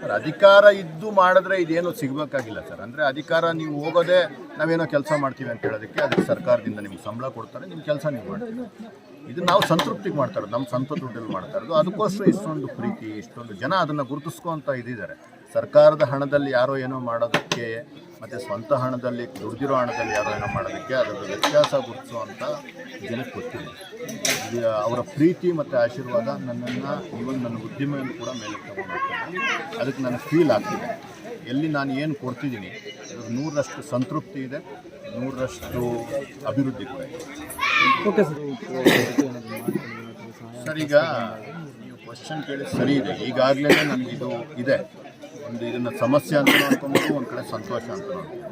Sir, ಅಧಿಕಾರ ಇದ್ದು ಮಾಡಿದ್ರೆ ಇದೇನು ಸಿಗಬೇಕಾಗಿಲ್ಲ ಸರ್. ಅಂದರೆ ಅಧಿಕಾರ ನೀವು ಹೋಗೋದೇ ನಾವೇನೋ ಕೆಲಸ ಮಾಡ್ತೀವಿ ಅಂತ ಹೇಳೋದಕ್ಕೆ ಅದಕ್ಕೆ ಸರ್ಕಾರದಿಂದ ನಿಮ್ಗೆ ಸಂಬಳ ಕೊಡ್ತಾರೆ ನಿಮ್ಮ ಕೆಲಸ ನೀವು ಮಾಡ್ತೀವಿ ಇದು ನಾವು ಸಂತೃಪ್ತಿಗೆ ಮಾಡ್ತಾರೆ ನಮ್ಮ ಸ್ವಂತ ದುಡ್ಡಲ್ಲಿ ಮಾಡ್ತಾ ಇರೋದು. ಅದಕ್ಕೋಸ್ಕರ ಇಷ್ಟೊಂದು ಪ್ರೀತಿ, ಇಷ್ಟೊಂದು ಜನ ಅದನ್ನು ಗುರುತಿಸ್ಕೊಂತ ಇದ್ದಿದ್ದಾರೆ ಸರ್ಕಾರದ ಹಣದಲ್ಲಿ ಯಾರೋ ಏನೋ ಮಾಡೋದಕ್ಕೆ ಮತ್ತು ಸ್ವಂತ ಹಣದಲ್ಲಿ ದುಡ್ದಿರೋ ಹಣದಲ್ಲಿ ಯಾರೋ ಏನೋ ಮಾಡೋದಕ್ಕೆ ಅದರ ವ್ಯತ್ಯಾಸ ಗುರುತಿಸುವಂಥ ಜನಕ್ಕೆ ಗೊತ್ತಿಲ್ಲ. ಅವರ ಪ್ರೀತಿ ಮತ್ತು ಆಶೀರ್ವಾದ ನನ್ನನ್ನು ಈವನ್ ನನ್ನ ಉದ್ಯಮವನ್ನು ಕೂಡ ಮೇಲೆ ತಗೊಂಡು ಅದಕ್ಕೆ ನನಗೆ ಫೀಲ್ ಆಗ್ತಿದೆ ಎಲ್ಲಿ ನಾನು ಏನು ಕೊಡ್ತಿದ್ದೀನಿ ನೂರರಷ್ಟು ಸಂತೃಪ್ತಿ ಇದೆ ನೂರರಷ್ಟು ಅಭಿವೃದ್ಧಿ ಕೂಡ ಇದೆ. ಓಕೆ ಸರ್ ಸರ್ ಈಗ ನೀವು ಕ್ವಶನ್ ಕೇಳಿ ಸರಿ ಇದೆ. ಈಗಾಗಲೇ ನನಗಿದು ಇದೆ. ಒಂದು ಇದನ್ನು ಸಮಸ್ಯೆ ಅಂತ ನೋಡ್ಕೊಬೋದು ಒಂದು ಕಡೆ ಸಂತೋಷ ಅಂತ ನೋಡ್ಬೋದು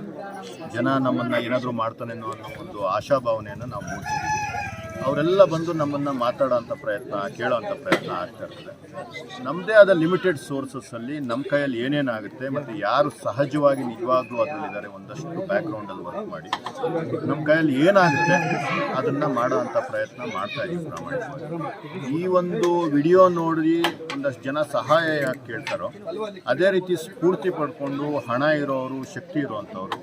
ಜನ ನಮ್ಮನ್ನು ಏನಾದರೂ ಮಾಡ್ತಾನೆ ಅನ್ನೋ ಒಂದು ಆಶಾಭಾವನೆಯನ್ನು ನಾವು ಮೂಡಿಸಿದ್ದೀವಿ. ಅವರೆಲ್ಲ ಬಂದು ನಮ್ಮನ್ನು ಮಾತಾಡೋಂಥ ಪ್ರಯತ್ನ, ಕೇಳೋಂಥ ಪ್ರಯತ್ನ ಆಗ್ತಾ ಇರ್ತದೆ. ನಮ್ಮದೇ ಆದ ಲಿಮಿಟೆಡ್ ಸೋರ್ಸಸ್ಸಲ್ಲಿ ನಮ್ಮ ಕೈಯಲ್ಲಿ ಏನೇನಾಗುತ್ತೆ ಮತ್ತು ಯಾರು ಸಹಜವಾಗಿ ನಿಜವಾಗ್ಲೂ ಅದರಲ್ಲಿದ್ದಾರೆ ಒಂದಷ್ಟು ಬ್ಯಾಕ್ಗ್ರೌಂಡಲ್ಲಿ ವರ್ಕ್ ಮಾಡಿ ನಮ್ಮ ಕೈಯಲ್ಲಿ ಏನಾಗುತ್ತೆ ಅದನ್ನು ಮಾಡೋ ಅಂಥ ಪ್ರಯತ್ನ ಮಾಡ್ತಾ ಇದ್ದೀವಿ ಪ್ರಾಮಾಣಿಕವಾಗಿ. ಈ ಒಂದು ವಿಡಿಯೋ ನೋಡಿ ಒಂದಷ್ಟು ಜನ ಸಹಾಯ ಯಾಕೆ ಕೇಳ್ತಾರೋ, ಅದೇ ರೀತಿ ಸ್ಫೂರ್ತಿ ಪಡ್ಕೊಂಡು ಹಣ ಇರೋರು, ಶಕ್ತಿ ಇರೋವಂಥವ್ರು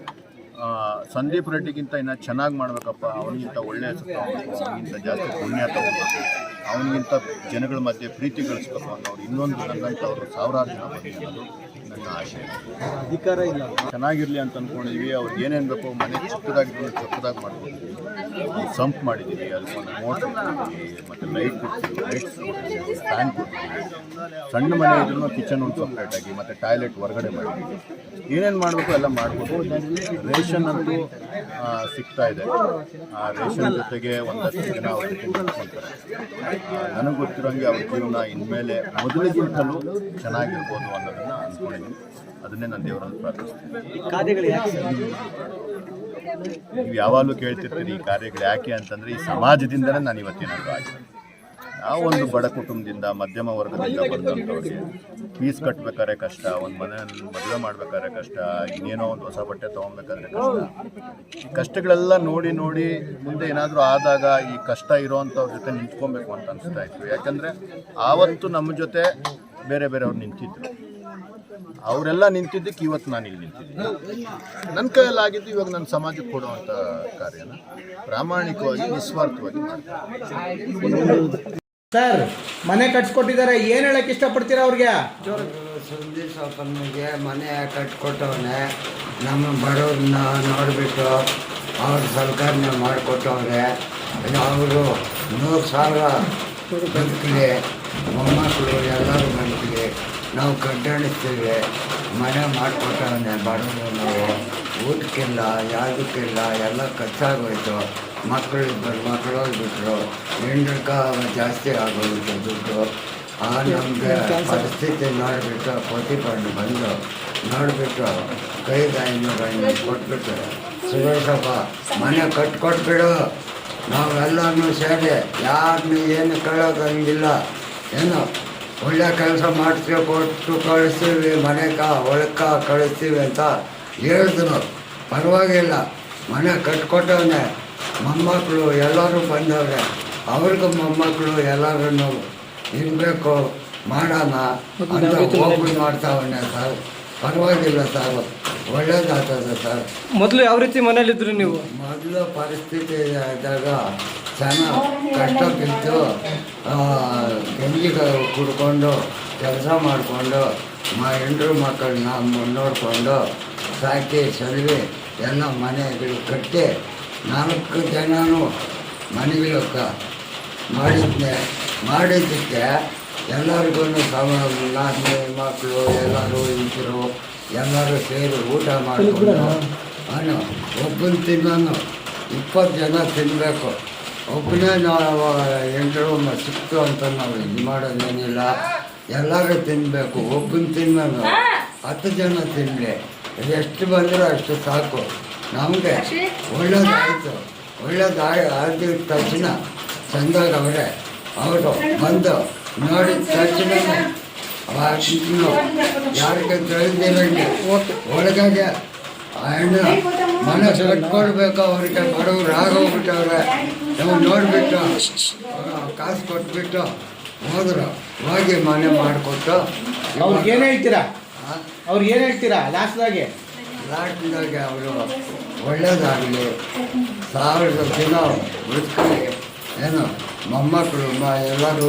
ಸಂದೀಪ್ ರೆಡ್ಡಿಗಿಂತ ಇನ್ನು ಚೆನ್ನಾಗಿ ಮಾಡಬೇಕಪ್ಪ. ಅವನಿಗಿಂತ ಒಳ್ಳೆಯ ಸುತ್ತ ಜಾಸ್ತಿ ಪುಣ್ಯ ತಗೋಬೇಕು ಅವನಿಗಿಂತ ಜನಗಳ ಮಧ್ಯೆ ಪ್ರೀತಿ ಗಳಿಸ್ಬೇಕು ಅನ್ನೋರು ಇನ್ನೊಂದು ನನ್ನಂಥವ್ರು ಸಾವಿರಾರು ಜನ ಅನ್ನೋದು ನನ್ನ ಆಶೆ. ಅಧಿಕಾರ ಇಲ್ಲ. ಚೆನ್ನಾಗಿರಲಿ ಅಂತ ಅಂದ್ಕೊಂಡಿದ್ವಿ ಅವ್ರು ಏನೇನು ಬೇಕು ಮನೆ ಚಿಕ್ಕದಾಗಿದ್ದು ಚಿಕ್ಕದಾಗಿ ಮಾಡ್ಕೊಂಡಿದ್ವಿ ಸಂಪ್ ಮಾಡಿದ್ದೀವಿ ಅದಕ್ಕೊಂದು ಒಂದು ಮೋಟರ್ ಮತ್ತು ಲೈಟ್ ಕೊಡ್ತೀವಿ ಲೈಟ್ ಕೊಡ್ತೀವಿ ಫ್ಯಾನ್ ಕೊಡ್ತೀವಿ ಸಣ್ಣ ಮನೆ ಇದ್ರೂ ಕಿಚನ್ ಒಂದು ಸಪ್ರೇಟಾಗಿ ಮತ್ತು ಟಾಯ್ಲೆಟ್ ಹೊರಗಡೆ ಮಾಡಿದ್ದೀವಿ. ಏನೇನು ಮಾಡಬೇಕು ಎಲ್ಲ ಮಾಡ್ಬೋದು. ರೇಷನ್ ಅಂತೂ ಸಿಗ್ತಾ ಇದೆ. ಆ ರೇಷನ್ ಜೊತೆಗೆ ಒಂದಷ್ಟು ಜನ ಅವರು ಕಳ್ಸ್ಕೊತಾರೆ ನಿಂತ್ಕೊಂತಾರೆ ನನಗೆ ಗೊತ್ತಿರೋಂಗೆ ಅವ್ರ ಜೀವನ ಇನ್ಮೇಲೆ ಮೊದಲಿಗಿಂತಲೂ ಚೆನ್ನಾಗಿರ್ಬೋದು ಅನ್ನೋದನ್ನು ಅಂದ್ಕೊಂಡಿದ್ದೀನಿ ಅದನ್ನೇ ನಾನು ದೇವರಲ್ಲಿ ಪ್ರಾರ್ಥಿಸ್ತೀನಿ. ಈ ಕಾರ್ಯಗಳು ಯಾಕೆ ಸರ್? ನೀವು ಯಾವಾಗಲೂ ಕೇಳ್ತಿರ್ತೀರಿ ಈ ಕಾರ್ಯಗಳು ಯಾಕೆ ಅಂತಂದರೆ ಈ ಸಮಾಜದಿಂದಲೇ ನಾನು ಇವತ್ತೇನಾದ್ರು ಆಗಿದೆ. ನಾವು ಒಂದು ಬಡ ಕುಟುಂಬದಿಂದ ಮಧ್ಯಮ ವರ್ಗದಿಂದ ಬಂದಂಥವ್ರಿಗೆ ಫೀಸ್ ಕಟ್ಟಬೇಕಾದ್ರೆ ಕಷ್ಟ, ಒಂದು ಮನೆ ಮದುವೆ ಮಾಡ್ಬೇಕಾದ್ರೆ ಕಷ್ಟ, ಇನ್ನೇನೋ ಒಂದು ಹೊಸ ಬಟ್ಟೆ ತೊಗೊಬೇಕಾದ್ರೆ ಕಷ್ಟ. ಈ ಕಷ್ಟಗಳೆಲ್ಲ ನೋಡಿ ನೋಡಿ ಮುಂದೆ ಏನಾದರೂ ಆದಾಗ ಈ ಕಷ್ಟ ಇರೋವಂಥವ್ರ ಜೊತೆ ನಿಂತ್ಕೊಬೇಕು ಅಂತ ಅನಿಸ್ತಾ ಇತ್ತು. ಯಾಕಂದರೆ ಆವತ್ತು ನಮ್ಮ ಜೊತೆ ಬೇರೆ ಬೇರೆಯವ್ರು ನಿಂತಿದ್ರು. ಅವರೆಲ್ಲ ನಿಂತಿದ್ದಕ್ಕೆ ಇವತ್ತು ನಾನು ಇಲ್ಲಿ ನಿಂತಿದ್ದೀನಿ. ನನ್ನ ಕೈಯಲ್ಲಾಗಿದ್ದು ಇವಾಗ ನನ್ನ ಸಮಾಜಕ್ಕೆ ಕೊಡುವಂಥ ಕಾರ್ಯನ ಪ್ರಾಮಾಣಿಕವಾಗಿ, ನಿಸ್ವಾರ್ಥವಾಗಿ ಮಾಡ್ತೀನಿ. ಸರ್, ಮನೆ ಕಟ್ಸ್ಕೊಟ್ಟಿದ್ದಾರೆ. ಏನ್ ಹೇಳಕ್ ಇಷ್ಟಪಡ್ತೀರಾ ಅವ್ರಿಗೆ? ಸುಂದಿ ಸಾಪನ್ನಿಗೆ ಮನೆ ಕಟ್ಕೊಟ್ಟವನೆ. ನಮ್ಮ ಬಡವ್ರನ್ನ ನೋಡಿಬಿಟ್ಟು ಅವ್ರ ಸರ್ಕಾರನ ಮಾಡಿಕೊಟ್ಟವ್ರೆ. ಅವರು ನೂರು ಸಾವಿರ ಬದುಕಲಿ ಮೊಮ್ಮಕ್ಕಳು ಎಲ್ಲರೂ ಬದುಕಲಿ ನಾವು ಕಡ್ಡಾಣಿಸ್ತೀವಿ ಮನೆ ಮಾಡಿಕೊಟ್ಟವನೆ ಬಡವರು ನಾವು ಊಟಕ್ಕಿಲ್ಲ ಯಾವುದಕ್ಕಿಲ್ಲ ಎಲ್ಲ ಖರ್ಚಾಗೋಯ್ತು. ಮಕ್ಕಳು ಇಬ್ಬರು ಮಕ್ಕಳು ಬಿಟ್ಟರು ಹೆಂಡ್ರಕ ಜಾಸ್ತಿ ಆಗೋಯ್ತು ದುಡ್ಡು. ಆ ನಮಗೆ ಪರಿಸ್ಥಿತಿ ನೋಡಿಬಿಟ್ಟು ಕೋಟಿಕೊಂಡು ಬಂದು ನೋಡಿಬಿಟ್ಟು ಕೈದು ಐನೂರು ಐನೂರು ಕೊಟ್ಬಿಟ್ಟು ಸುರೇಶಪ್ಪ ಮನೆ ಕಟ್ಕೊಟ್ಬಿಡು. ನಾವೆಲ್ಲನೂ ಸೇರಿ ಯಾರನ್ನೂ ಏನು ಕೇಳೋದಂಗಿಲ್ಲ. ಏನು ಒಳ್ಳೆ ಕೆಲಸ ಮಾಡ್ತೀವಿ ಕೊಟ್ಟು ಕಳಿಸ್ತೀವಿ ಮನೆಗ ಒಳಕ ಕಳಿಸ್ತೀವಿ ಅಂತ ಹೇಳಿದ್ರು. ಪರವಾಗಿಲ್ಲ ಮನೆ ಕಟ್ಕೊಟ್ಟವನೆ ಮೊಮ್ಮಕ್ಕಳು ಎಲ್ಲರೂ ಬಂದವ್ರೆ ಅವ್ರಿಗೂ ಮೊಮ್ಮಕ್ಕಳು ಎಲ್ಲರೂ ಇರಬೇಕು ಮಾಡೋಣ ಅಂತ ಓಪನ್ ಮಾಡ್ತಾವನೆ ಸರ್. ಪರವಾಗಿಲ್ಲ ಸರ್ ಒಳ್ಳೇದಾಗ್ತದೆ ಸರ್. ಮೊದಲು ಯಾವ ರೀತಿ ಮನೇಲಿದ್ರು ನೀವು? ಮೊದಲು ಪರಿಸ್ಥಿತಿ ಇದ್ದಾಗ ಜನ ಕಷ್ಟ ಬಿದ್ದು ಆ, ಗಂಜಿ ಕ- ಕುಡ್ಕೊಂಡು ಕೆಲಸ ಮಾಡಿಕೊಂಡು ಮ ಹೆಂಡ್ರು ಮಕ್ಕಳನ್ನ ನೋಡಿಕೊಂಡು ಸಾಕಿ ಸಲುವೆ ಎಲ್ಲ ಮನೆಗಳು ಕಟ್ಟಿ ನಾಲ್ಕು ಜನನೂ ಮನೆಗಳಕ್ಕ ಮಾಡಿದ್ದೆ ಮಾಡಿದ್ದಕ್ಕೆ ಎಲ್ಲರಿಗೂ ಸಮ ನಾಲ್ಕು ಮಕ್ಕಳು ಎಲ್ಲರೂ ಇದ್ದರು ಎಲ್ಲರೂ ಸೇರಿ ಊಟ ಮಾಡಿಕೊಂಡು ನಾನು ಒಬ್ಬನ ತಿನ್ನೋನು ಇಪ್ಪತ್ತು ಜನ ತಿನ್ನಬೇಕು ಒಬ್ಬನೇ ನಾವು ಎಂಟರು ಸಿಕ್ತು ಅಂತ ನಾವು ಇದು ಮಾಡೋದೇನಿಲ್ಲ ಎಲ್ಲರೂ ತಿನ್ನಬೇಕು ಒಬ್ಬನ ತಿನ್ನೋದು ಹತ್ತು ಜನ ತಿನ್ನಲಿ ಎಷ್ಟು ಬಂದರೂ ಅಷ್ಟು ಸಾಕು. ನಮಗೆ ಒಳ್ಳೇದಾಯಿತು. ಒಳ್ಳೇದಾಗಿ ಆಗಿದ ತಕ್ಷಣ ಚಂದಾಗ ಅವರೇ ಅವರು ಬಂದು ನೋಡಿದ ತಕ್ಷಣ ಯಾರಿಗೆ ತಿಳಿದಿರಂಗೆ ಒಳಗಾಗಿ ಆ ಮನಸ್ಸು ಮನೆ ಕಟ್ಕೊಡ್ಬೇಕು ಅವ್ರಿಗೆ ಬಡವ್ರು ಆಗೋಗ್ಬಿಟ್ಟವ್ರೆ. ನಾವು ನೋಡಿಬಿಟ್ಟು ಕಾಸು ಕೊಟ್ಬಿಟ್ಟು ಹೋದ್ರು. ಹೋಗಿ ಮನೆ ಮಾಡಿಕೊಟ್ಟು ಅವ್ರಿಗೇನು ಏನ್ ಹೇಳ್ತೀರಾ? ಅವ್ರಿಗೇನು ಏನು ಹೇಳ್ತೀರಾ? ಲಾಸ್ಟ್ದಾಗೆ ಲಾಸ್ಟ್ದಾಗೆ ಅವರು ಒಳ್ಳೇದಾಗಲಿ. ಸಾವಿರದ ದಿನ ಉಳಿಸ್ಕೊಳ್ಳಿ. ಏನು ಮೊಮ್ಮಕ್ಕಳು ಮ ಎಲ್ಲರೂ